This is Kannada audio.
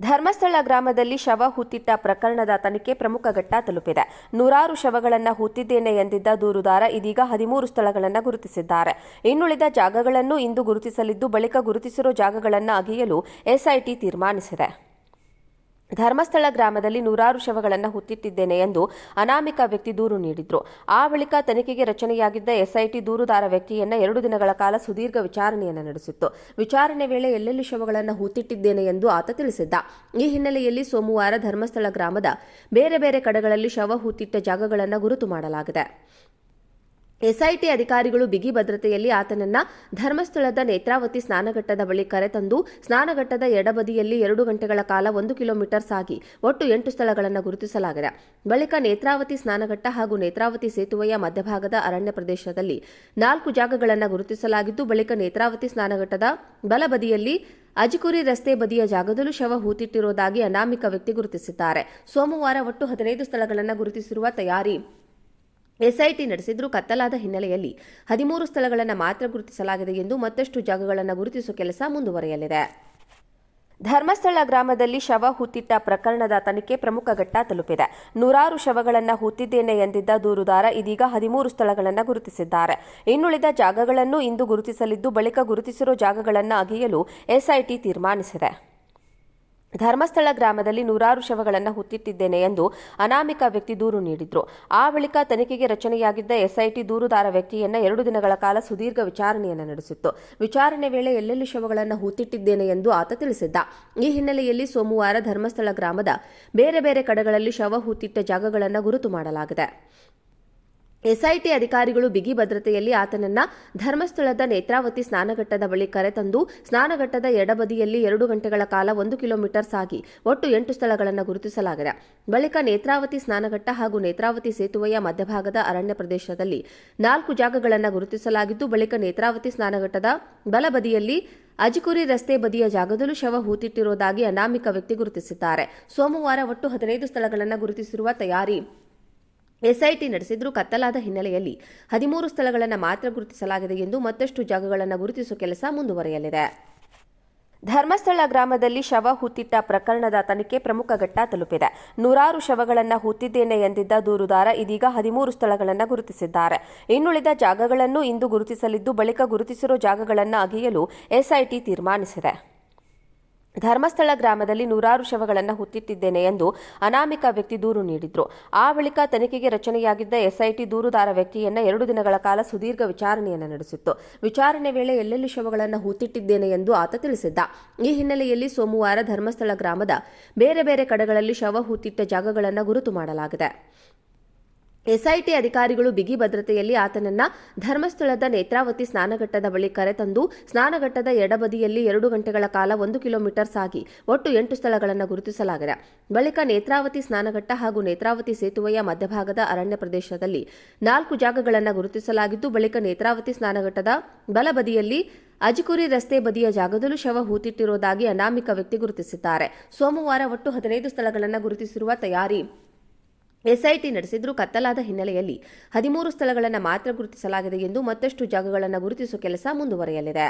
ಧರ್ಮಸ್ಥಳ ಗ್ರಾಮದಲ್ಲಿ ಶವ ಹುತ್ತಿಟ್ಟ ಪ್ರಕರಣದ ತನಿಖೆ ಪ್ರಮುಖ ಘಟ್ಟ ತಲುಪಿದೆ. ನೂರಾರು ಶವಗಳನ್ನು ಹೂತಿದ್ದೇನೆ ಎಂದಿದ್ದ ದೂರುದಾರ ಇದೀಗ ಹದಿಮೂರು ಸ್ಥಳಗಳನ್ನು ಗುರುತಿಸಿದ್ದಾರೆ. ಇನ್ನುಳಿದ ಜಾಗಗಳನ್ನು ಇಂದು ಗುರುತಿಸಲಿದ್ದು, ಬಳಿಕ ಗುರುತಿಸಿರೋ ಜಾಗಗಳನ್ನು ಅಗೆಯಲು ಎಸ್ಐಟಿ ತೀರ್ಮಾನಿಸಿದೆ. ಧರ್ಮಸ್ಥಳ ಗ್ರಾಮದಲ್ಲಿ ನೂರಾರು ಶವಗಳನ್ನು ಹುತ್ತಿಟ್ಟಿದ್ದೇನೆ ಎಂದು ಅನಾಮಿಕ ವ್ಯಕ್ತಿ ದೂರು ನೀಡಿದ್ರು. ಆ ಬಳಿಕ ತನಿಖೆಗೆ ರಚನೆಯಾಗಿದ್ದ ಎಸ್ಐಟಿ ದೂರುದಾರ ವ್ಯಕ್ತಿಯನ್ನ ಎರಡು ದಿನಗಳ ಕಾಲ ಸುದೀರ್ಘ ವಿಚಾರಣೆಯನ್ನು ನಡೆಸಿತ್ತು. ವಿಚಾರಣೆ ವೇಳೆ ಎಲ್ಲೆಲ್ಲಿ ಶವಗಳನ್ನು ಹುತ್ತಿಟ್ಟಿದ್ದೇನೆ ಎಂದು ಆತ ತಿಳಿಸಿದ್ದ. ಈ ಹಿನ್ನೆಲೆಯಲ್ಲಿ ಸೋಮವಾರ ಧರ್ಮಸ್ಥಳ ಗ್ರಾಮದ ಬೇರೆ ಬೇರೆ ಕಡೆಗಳಲ್ಲಿ ಶವ ಹೂತಿಟ್ಟ ಜಾಗಗಳನ್ನು ಗುರುತು ಮಾಡಲಾಗಿದೆ. ಎಸ್ಐಟಿ ಅಧಿಕಾರಿಗಳು ಬಿಗಿ ಭದ್ರತೆಯಲ್ಲಿ ಆತನನ್ನ ಧರ್ಮಸ್ಥಳದ ನೇತ್ರಾವತಿ ಸ್ನಾನಘಟ್ಟದ ಬಳಿ ಕರೆತಂದು ಸ್ನಾನಘಟ್ಟದ ಎಡಬದಿಯಲ್ಲಿ ಎರಡು ಗಂಟೆಗಳ ಕಾಲ ಒಂದು ಕಿಲೋಮೀಟರ್ ಸಾಗಿ ಒಟ್ಟು ಎಂಟು ಸ್ಥಳಗಳನ್ನು ಗುರುತಿಸಲಾಗಿದೆ. ಬಳಿಕ ನೇತ್ರಾವತಿ ಸ್ನಾನಘಟ್ಟ ಹಾಗೂ ನೇತ್ರಾವತಿ ಸೇತುವೆಯ ಮಧ್ಯಭಾಗದ ಅರಣ್ಯ ಪ್ರದೇಶದಲ್ಲಿ ನಾಲ್ಕು ಜಾಗಗಳನ್ನು ಗುರುತಿಸಲಾಗಿದ್ದು, ಬಳಿಕ ನೇತ್ರಾವತಿ ಸ್ನಾನಘಟ್ಟದ ಬಲಬದಿಯಲ್ಲಿ ಅಜಿಕುರಿ ರಸ್ತೆ ಬದಿಯ ಜಾಗದಲ್ಲೂ ಶವ ಹೂತಿಟ್ಟಿರುವುದಾಗಿ ಅನಾಮಿಕ ವ್ಯಕ್ತಿ ಗುರುತಿಸಿದ್ದಾರೆ. ಸೋಮವಾರ ಒಟ್ಟು ಹದಿನೈದು ಸ್ಥಳಗಳನ್ನು ಗುರುತಿಸಿರುವ ತಯಾರಿ ಎಸ್ಐಟಿ ನಡೆಸಿದ್ರೂ ಕತ್ತಲಾದ ಹಿನ್ನೆಲೆಯಲ್ಲಿ ಹದಿಮೂರು ಸ್ಥಳಗಳನ್ನು ಮಾತ್ರ ಗುರುತಿಸಲಾಗಿದೆ ಎಂದು ಮತ್ತಷ್ಟು ಜಾಗಗಳನ್ನು ಗುರುತಿಸುವ ಕೆಲಸ ಮುಂದುವರೆಯಲಿದೆ. ಧರ್ಮಸ್ಥಳ ಗ್ರಾಮದಲ್ಲಿ ಶವ ಹೂತಿಟ್ಟ ಪ್ರಕರಣದ ತನಿಖೆ ಪ್ರಮುಖ ಘಟ್ಟ ತಲುಪಿದೆ. ನೂರಾರು ಶವಗಳನ್ನು ಹೂತಿದ್ದೇನೆ ಎಂದಿದ್ದ ದೂರುದಾರ ಇದೀಗ ಹದಿಮೂರು ಸ್ಥಳಗಳನ್ನು ಗುರುತಿಸಿದ್ದಾರೆ. ಇನ್ನುಳಿದ ಜಾಗಗಳನ್ನು ಇಂದು ಗುರುತಿಸಲಿದ್ದು ಬಳಿಕ ಗುರುತಿಸಿರೋ ಜಾಗಗಳನ್ನು ಅಗೆಯಲು ಎಸ್ಐಟಿ ತೀರ್ಮಾನಿಸಿದೆ. ಧರ್ಮಸ್ಥಳ ಗ್ರಾಮದಲ್ಲಿ ನೂರಾರು ಶವಗಳನ್ನು ಹುತ್ತಿಟ್ಟಿದ್ದೇನೆ ಎಂದು ಅನಾಮಿಕ ವ್ಯಕ್ತಿ ದೂರು ನೀಡಿದ್ರು. ಆ ಬಳಿಕ ತನಿಖೆಗೆ ರಚನೆಯಾಗಿದ್ದ ಎಸ್ಐಟಿ ದೂರುದಾರ ವ್ಯಕ್ತಿಯನ್ನ ಎರಡು ದಿನಗಳ ಕಾಲ ಸುದೀರ್ಘ ವಿಚಾರಣೆಯನ್ನು ನಡೆಸಿತ್ತು. ವಿಚಾರಣೆ ವೇಳೆ ಎಲ್ಲೆಲ್ಲಿ ಶವಗಳನ್ನು ಹುತ್ತಿಟ್ಟಿದ್ದೇನೆ ಎಂದು ಆತ ತಿಳಿಸಿದ್ದ. ಈ ಹಿನ್ನೆಲೆಯಲ್ಲಿ ಸೋಮವಾರ ಧರ್ಮಸ್ಥಳ ಗ್ರಾಮದ ಬೇರೆ ಬೇರೆ ಕಡೆಗಳಲ್ಲಿ ಶವ ಹೂತಿಟ್ಟ ಜಾಗಗಳನ್ನು ಗುರುತು ಮಾಡಲಾಗಿದೆ. ಎಸ್ಐಟಿ ಅಧಿಕಾರಿಗಳು ಬಿಗಿ ಭದ್ರತೆಯಲ್ಲಿ ಆತನನ್ನ ಧರ್ಮಸ್ಥಳದ ನೇತ್ರಾವತಿ ಸ್ನಾನಘಟ್ಟದ ಬಳಿ ಕರೆತಂದು ಸ್ನಾನಘಟ್ಟದ ಎಡಬದಿಯಲ್ಲಿ ಎರಡು ಗಂಟೆಗಳ ಕಾಲ ಒಂದು ಕಿಲೋಮೀಟರ್ ಸಾಗಿ ಒಟ್ಟು ಎಂಟು ಸ್ಥಳಗಳನ್ನು ಗುರುತಿಸಲಾಗಿದೆ. ಬಳಿಕ ನೇತ್ರಾವತಿ ಸ್ನಾನಘಟ್ಟ ಹಾಗೂ ನೇತ್ರಾವತಿ ಸೇತುವೆಯ ಮಧ್ಯಭಾಗದ ಅರಣ್ಯ ಪ್ರದೇಶದಲ್ಲಿ ನಾಲ್ಕು ಜಾಗಗಳನ್ನು ಗುರುತಿಸಲಾಗಿದ್ದು, ಬಳಿಕ ನೇತ್ರಾವತಿ ಸ್ನಾನಘಟ್ಟದ ಬಲಬದಿಯಲ್ಲಿ ಅಜಿಕುರಿ ರಸ್ತೆ ಬದಿಯ ಜಾಗದಲ್ಲೂ ಶವ ಹೂತಿಟ್ಟಿರುವುದಾಗಿ ಅನಾಮಿಕ ವ್ಯಕ್ತಿ ಗುರುತಿಸಿದ್ದಾರೆ. ಸೋಮವಾರ ಒಟ್ಟು ಹದಿನೈದು ಸ್ಥಳಗಳನ್ನು ಗುರುತಿಸಿರುವ ತಯಾರಿ ಎಸ್ಐಟಿ ನಡೆಸಿದ್ರೂ ಕತ್ತಲಾದ ಹಿನ್ನೆಲೆಯಲ್ಲಿ ಹದಿಮೂರು ಸ್ಥಳಗಳನ್ನು ಮಾತ್ರ ಗುರುತಿಸಲಾಗಿದೆ ಎಂದು ಮತ್ತಷ್ಟು ಜಾಗಗಳನ್ನು ಗುರುತಿಸುವ ಕೆಲಸ ಮುಂದುವರೆಯಲಿದೆ. ಧರ್ಮಸ್ಥಳ ಗ್ರಾಮದಲ್ಲಿ ಶವ ಹೂತಿಟ್ಟ ಪ್ರಕರಣದ ತನಿಖೆ ಪ್ರಮುಖ ಘಟ್ಟ ತಲುಪಿದೆ. ನೂರಾರು ಶವಗಳನ್ನು ಹೂತಿದ್ದೇನೆ ಎಂದಿದ್ದ ದೂರುದಾರ ಇದೀಗ ಹದಿಮೂರು ಸ್ಥಳಗಳನ್ನು ಗುರುತಿಸಿದ್ದಾರೆ. ಇನ್ನುಳಿದ ಜಾಗಗಳನ್ನು ಇಂದು ಗುರುತಿಸಲಿದ್ದು ಬಳಿಕ ಗುರುತಿಸಿರೋ ಜಾಗಗಳನ್ನು ಅಗೆಯಲು ಎಸ್ಐಟಿ ತೀರ್ಮಾನಿಸಿದೆ. ಧರ್ಮಸ್ಥಳ ಗ್ರಾಮದಲ್ಲಿ ನೂರಾರು ಶವಗಳನ್ನು ಹುತ್ತಿಟ್ಟಿದ್ದೇನೆ ಎಂದು ಅನಾಮಿಕ ವ್ಯಕ್ತಿ ದೂರು ನೀಡಿದ್ರು. ಆ ಬಳಿಕ ತನಿಖೆಗೆ ರಚನೆಯಾಗಿದ್ದ ಎಸ್ಐಟಿ ದೂರುದಾರ ವ್ಯಕ್ತಿಯನ್ನ ಎರಡು ದಿನಗಳ ಕಾಲ ಸುದೀರ್ಘ ವಿಚಾರಣೆಯನ್ನು ನಡೆಸಿತ್ತು. ವಿಚಾರಣೆ ವೇಳೆ ಎಲ್ಲೆಲ್ಲಿ ಶವಗಳನ್ನು ಹುತ್ತಿಟ್ಟಿದ್ದೇನೆ ಎಂದು ಆತ ತಿಳಿಸಿದ್ದ. ಈ ಹಿನ್ನೆಲೆಯಲ್ಲಿ ಸೋಮವಾರ ಧರ್ಮಸ್ಥಳ ಗ್ರಾಮದ ಬೇರೆ ಬೇರೆ ಕಡೆಗಳಲ್ಲಿ ಶವ ಹೂತಿಟ್ಟ ಜಾಗಗಳನ್ನು ಗುರುತು ಮಾಡಲಾಗಿದೆ. ಎಸ್ಐಟಿ ಅಧಿಕಾರಿಗಳು ಬಿಗಿ ಭದ್ರತೆಯಲ್ಲಿ ಆತನನ್ನ ಧರ್ಮಸ್ಥಳದ ನೇತ್ರಾವತಿ ಸ್ನಾನಘಟ್ಟದ ಬಳಿ ಕರೆತಂದು ಸ್ನಾನಘಟ್ಟದ ಎಡಬದಿಯಲ್ಲಿ ಎರಡು ಗಂಟೆಗಳ ಕಾಲ ಒಂದು ಕಿಲೋಮೀಟರ್ ಸಾಗಿ ಒಟ್ಟು ಎಂಟು ಸ್ಥಳಗಳನ್ನು ಗುರುತಿಸಲಾಗಿದೆ. ಬಳಿಕ ನೇತ್ರಾವತಿ ಸ್ನಾನಘಟ್ಟ ಹಾಗೂ ನೇತ್ರಾವತಿ ಸೇತುವೆಯ ಮಧ್ಯಭಾಗದ ಅರಣ್ಯ ಪ್ರದೇಶದಲ್ಲಿ ನಾಲ್ಕು ಜಾಗಗಳನ್ನು ಗುರುತಿಸಲಾಗಿದ್ದು, ಬಳಿಕ ನೇತ್ರಾವತಿ ಸ್ನಾನಘಟ್ಟದ ಬಲಬದಿಯಲ್ಲಿ ಅಜಿಕುರಿ ರಸ್ತೆ ಬದಿಯ ಜಾಗದಲ್ಲೂ ಶವ ಹೂತಿಟ್ಟಿರುವುದಾಗಿ ಅನಾಮಿಕ ವ್ಯಕ್ತಿ ಗುರುತಿಸಿದ್ದಾರೆ. ಸೋಮವಾರ ಒಟ್ಟು ಹದಿನೈದು ಸ್ಥಳಗಳನ್ನು ಗುರುತಿಸಿರುವ ತಯಾರಿ ಎಸ್ಐಟಿ ನಡೆಸಿದ್ರೂ ಕತ್ತಲಾದ ಹಿನ್ನೆಲೆಯಲ್ಲಿ ಹದಿಮೂರು ಸ್ಥಳಗಳನ್ನು ಮಾತ್ರ ಗುರುತಿಸಲಾಗಿದೆ ಎಂದು ಮತ್ತಷ್ಟು ಜಾಗಗಳನ್ನು ಗುರುತಿಸುವ ಕೆಲಸ ಮುಂದುವರೆಯಲಿದೆ.